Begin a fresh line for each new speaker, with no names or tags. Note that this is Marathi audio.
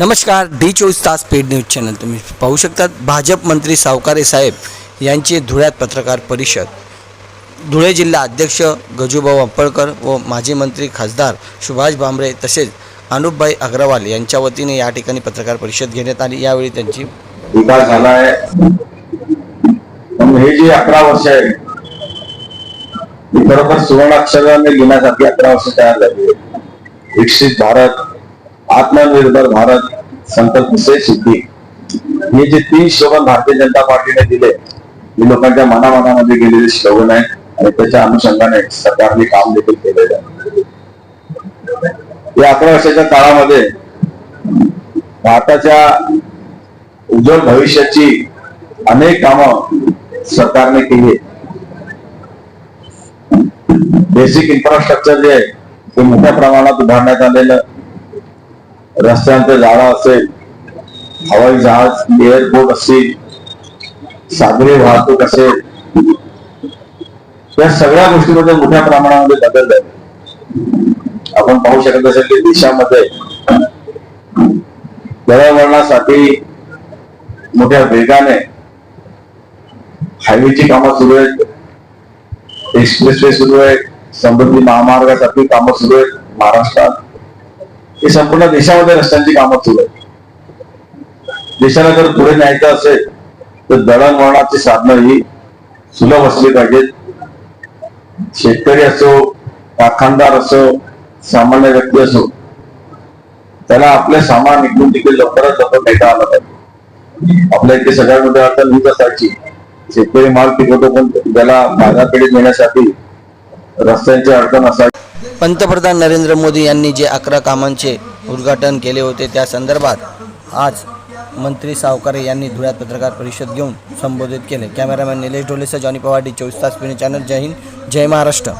नमस्कार डी चोवीस तास पेड न्यूज चॅनल. तुम्ही पाहू शकतात भाजप मंत्री सावकारे साहेब यांची धुळ्यात पत्रकार परिषद. धुळे जिल्हा अध्यक्ष गजूभाऊ अंपळकर व माजी मंत्री खासदार सुभाष भांबरे तसेच अनुपभाई अग्रवाल यांच्या वतीने या ठिकाणी पत्रकार परिषद घेण्यात आली. यावेळी त्यांची
विकास झाला आहे हे जे अकरा वर्ष आहे ही सुवर्णाक्षराने घेण्यासाठी अकरा वर्ष तयार झाली विकसित भारत आत्मनिर्भर भारत संकल्प से सिद्धी. हे जे तीन स्लोगन भारतीय जनता पार्टीने दिले हे लोकांच्या मनामनामध्ये गेलेले स्लोगन आहे आणि त्याच्या अनुषंगाने सरकारने काम देखील केलेलं आहे. या अकरा वर्षाच्या काळामध्ये भारताच्या उज्ज्वल भविष्याची अनेक कामं सरकारने केली बेसिक इन्फ्रास्ट्रक्चर जे आहे ते मोठ्या प्रमाणात उभारण्यात आलेलं रस्त्यांचं जाळं असेल हवाई जहाज एअरपोर्ट असतील सागरी वाहतूक असेल या सगळ्या गोष्टीमध्ये मोठ्या प्रमाणामध्ये बदल आहे आपण पाहू शकत असेल की देशामध्ये दळणवळणासाठी मोठ्या वेगाने हायवेची कामं सुरू आहेत एक्सप्रेस वे सुरू आहेत समृद्धी महामार्गासाठी कामं सुरू आहेत महाराष्ट्रात. हे संपूर्ण देशामध्ये रस्त्यांची कामं सुरू आहेत. देशाला जर पुढे न्यायचं असेल तर दळणवळणाची साधनं ही सुलभ असली पाहिजेत. शेतकरी असो कारखानदार असो सामान्य व्यक्ती असो त्याला आपले सामान इकडून तिकडे लवकरात लवकर नेता आलं पाहिजे. आपल्या इथे सगळ्यात मोठी अडचण हीच असायची. शेतकरी माल पिकवतो पण त्याला बाजारपेठेत नेण्यासाठी रस्त्यांची अडचण असायची.
पंतप्रधान नरेंद्र मोदी यांनी जे अकरा कामांचे उद्घाटन केले होते त्या संदर्भात आज मंत्री सावकारे यांनी धुळ्यात पत्रकार परिषद घेऊन संबोधित केले. कॅमेरामॅन निलेश ढोलेसह जॉनी पवार डी चोवीस तास पिणे चॅनल जय हिंद जय महाराष्ट्र.